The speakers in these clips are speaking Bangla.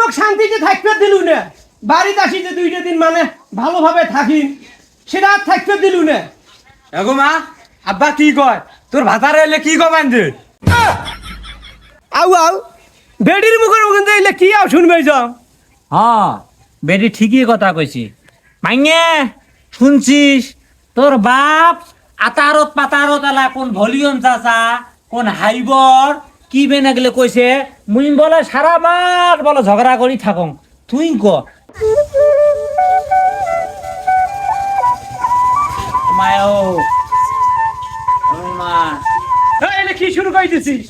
মোক শান্তিতে থাকতে দিলু না। বাড়িতে আসি যে দুইটা দিন মানে ভালোভাবে থাকি। সেটা আর থাকতে দিলু না। এগো মা আব্বা কি কয়? তোর ভাতারে এলে কি কবেন দে আউ আউ বেডির মুখের মুখে দিলে কি আও শুনবে যাও হ্যাঁ বেটি ঠিকই কথা কইছি। মাইনে শুনছিস? তোর বাপ আতারত পাতারত এলা কোন ভলিউম চাচা কোন হাইবর কি বেনা গেলে কইছে? মুই বলে সারা মাস বলে ঝগড়া করি থাকং। তুই ক? মায়ও মা। এলে কি শুরু করে দিছিস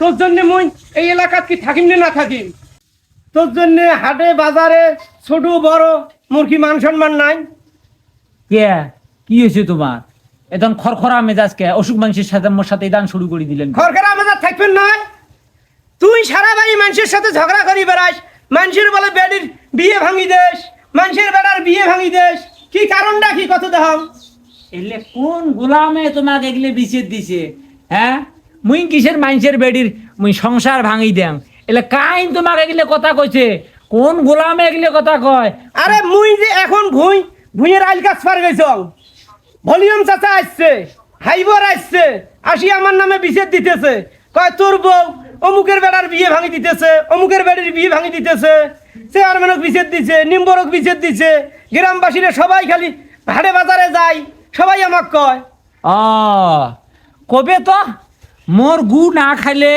তোর জন্য মুই এই এলাকাত কি থাকিম না থাকিম? তোর জন্য হাটে বাজারে ছোট বড় মোর কি মান সম্মান নাই? কে? কি হয়েছে তোমার? এখন খরখরা মেজাজকে অসুখ মানুষের সাথে মোর সাথে দান শুরু করে দিলেন। ঘরকার আমাদের থাকবেন নয় তুই সারা বাড়ি মানুষের সাথে ঝগড়া করি বেড়াস। মানুষের বলে বেডির বিয়ে ভাঙি দেশ মানুষের বেড়ার বিয়ে ভাঙি দেশ কি কারণটা? কি কত দেখাম এলে কোন গোলামে তোমাকে এগুলো বিচের দিছে? হ্যাঁ? মুই কিসের মানুষের বেডির মুই সংসার ভাঙি দেন এলে কাইন তোমাকে এগুলো কথা কইছে? কোন গোলামে এগুলো কথা কয়? আরে মুই যে এখন ভুঁই ভুঁইয়ের আইল কাজ পার গেছ। ভলিউম চাচা আসছে, হাইবর আসছে, আসি আমার নামে বিছেদ দিতেছে। কয়, তোর বউ অমুকের বেড়ার বিয়ে ভাঙি দিতেছে, অমুকের বেড়ির বিয়ে ভাঙি দিতেছে। চেয়ারম্যানক বিছেদ দিছে, নিম্বরক বিছেদ দিছে। গ্রামবাসীরা সবাই খালি হাটে বাজারে যায়, সবাই আমাক কয়। ও কবে তো? মোর গু না খাইলে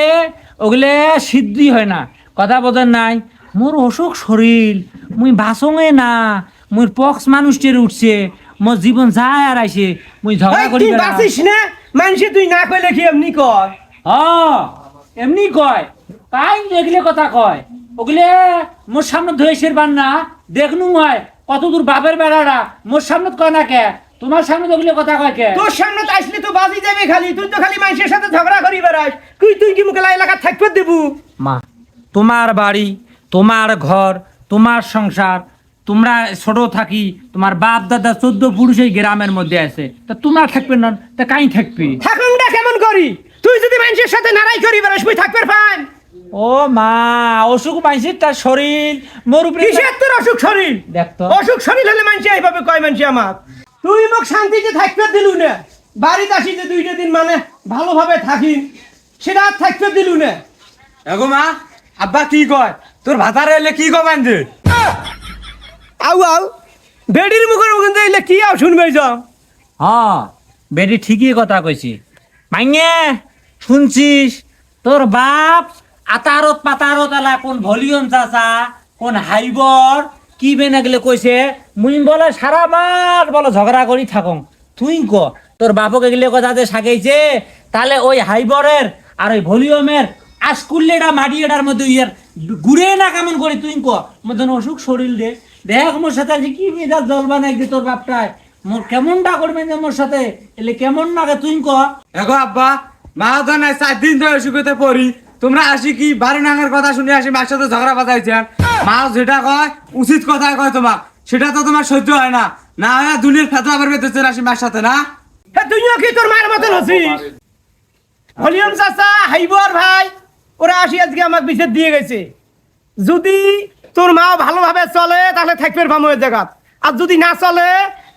ওগুলো সিদ্ধি হয় না। কথা বোঝেন নাই। মোর অসুখ শরীর, মুই বাসঙে না, মুই পক্স মানুষটির উঠছে। মোর জীবন যায় আর আইছে মুই ঝগড়া করি তুই। বাঁচিস না? মানুষে তুই না কইলে কি এমনি কয়। হ এমনি কয়। তাই দেখলে কথা কয়। ওগুলে মোর সামনে ধয়েছের বান্না দেখনু হয় কত দূর বাপের বেড়ারা মোর সামনে কয় না কে? তোমার সামনে ওগুলো কথা কয় কে? তোর সামনে তো আসলে তো বাজি যাবে খালি। তুই তো খালি মানুষের সাথে ঝগড়া করি বেড়াস তুই তুই কি মুখে এলাকা থাকতে দেবু? মা তোমার বাড়ি তোমার ঘর তোমার সংসার তোমরা ছোট থাকি তোমার বাপ দাদা চোদ্দ পুরুষ এই গ্রামের মধ্যে আছে। তা তোমরা থাকবে না তা কাই থাকবি? থাকুনটা কেমন করি? তুই যদি মানুষের সাথে নারাই করি বেড়াস তুই থাকবে ফান ও মা অসুখ পাইছিস তার শরীর মোর উপরে কিসের তোর অসুখ শরীর? দেখতো অসুখ শরীর হলে মানুষ এইভাবে কয় মানুষ আমার? তুই মোক শান্তিতে থাকতে দিলু না। বাড়িতে আসি যে দুইটা দিন মানে ভালোভাবে থাকি। সেটা আর থাকতে দিলু না। এগো মা আব্বা কি কয়? তোর ভাতারে এলে কি কবেন দে আউ আউ। বেডির মুখের মুখে দিলে কি আও শুনবে যাও হ্যাঁ বেটি ঠিকই কথা কইছি। মাইনে শুনছিস? তোর বাপ আতারত পাতারত এলা কোন ভলিউম চাচা, কোন হাইবর, কি বেনা গেলে কইছে মুই বলে সারা মাস বলে ঝগড়া করি থাকং। তুই ক, তোর বাপকে গেলে কথা যে সাগাইছে, তাহলে ওই হাইবরের আর ওই ভলিউমের আশকুল্লেটা মাটি মধ্যে ইয়ার ঘুরে না কেমন করি তুই ক, মধ্যে অসুখ শরীর দে। দেখ মোর সাথে আজকে কি মেজাজ জল বানাই দে তোর বাপটায়? মোর কেমনটা করবে যে মোর সাথে? এলে কেমন লাগে তুই ক? এগো আব্বা মা তো নাই চার দিন ধরে অসুখতে পড়ি। তোমরা আসি কি বারো নাঙের কথা শুনে আসি মার সাথে ঝগড়া বাজাইছেন মা যেটা কয় উচিত কথা কয় তোমার। সেটা তো তোমার সহ্য হয় না। না হয় দুনিয়ার ফেতলা বের পেতেছেন আসি মার সাথে না? হে তুইও কি তোর মায়ের মতন হচ্ছিস ভলিউম চাচা হাইবর ভাই ওরা আসি আজকে আমাকে বিছেদ দিয়ে গেছে। যদি তোর মা ভালোভাবে চলে তাহলে থাকবে ভামের জায়গাত আর যদি না চলে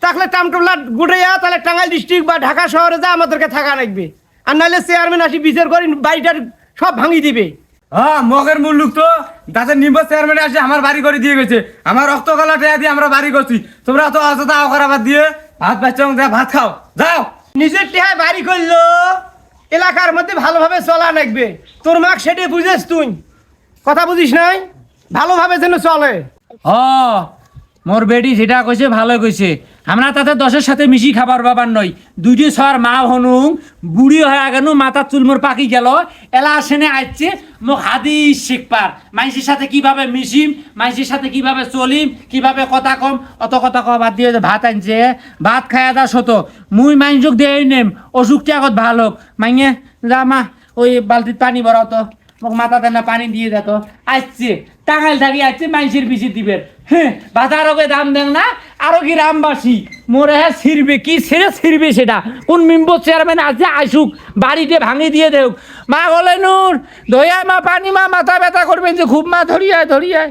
তাহলে টামটোলা গুড়াইয়া তাহলে টাঙ্গাইল ডিস্ট্রিক্ট বা ঢাকা শহরে যা আমাদেরকে থাকা লাগবে। আর নাহলে চেয়ারম্যান আসি বিচার করি বাড়িটার সব ভাঙি দিবে। হ্যাঁ মগের মূল লোক তো দাঁতের নিম্ব চেয়ারম্যান আসে আমার বাড়ি করে দিয়ে গেছে। আমার রক্ত গলা টেয়া দিয়ে আমরা বাড়ি করছি। তোমরা তো অযথা অকরাবাদ দিয়ে ভাত বাচ্চা ভাত খাও যাও। নিজের টেহায় বাড়ি করল এলাকার মধ্যে ভালোভাবে চলা লাগবে। তোর মাক সেটে বুঝেস তুই। কথা বুঝিস নাই? ভালোভাবে যেন চলে। হ মোর বেটি যেটা কইছে, ভালো কইছে। আমরা তাতে দশের সাথে মিশি খাবার বাবার নই। দুইটি ছর মা হনুং, বুড়ি হয়ে গেল মাথার চুল মোর পাকি গেল। এলা সেনে আসছে মোক হাদিস শিখপার মাইসির সাথে কীভাবে মিশিম, মাইসির সাথে কীভাবে চলিম, কীভাবে কথা কম, অত কথা কম বাদ দিয়ে ভাত আনছে। ভাত খায়া দা শত মুই মাইনযোগ দিয়ে নেম অসুখটি আগত ভালো হোক। মাইনে যা মা, ওই বালতিত পানি ভরাও তো। মোক মাথাতে না পানি দিয়ে দেখো আসছে টাঙাল থাকি আসছে মানুষের পিছিয়ে দিবেন হ্যাঁ বাজারকে দাম দেন না আরও কি রামবাসী মোরে হ্যাঁ ছিড়বে কি ছেড়ে ছিড়বে সেটা। কোন মিম্ব চেয়ারম্যান আছে আসুক বাড়িতে ভাঙি দিয়ে দেউক। মা বলে নূর ধইয়া মা, পানি মা, মাথা ব্যথা করবেন যে, খুব মা ধরিয়ায় ধরিয়ায়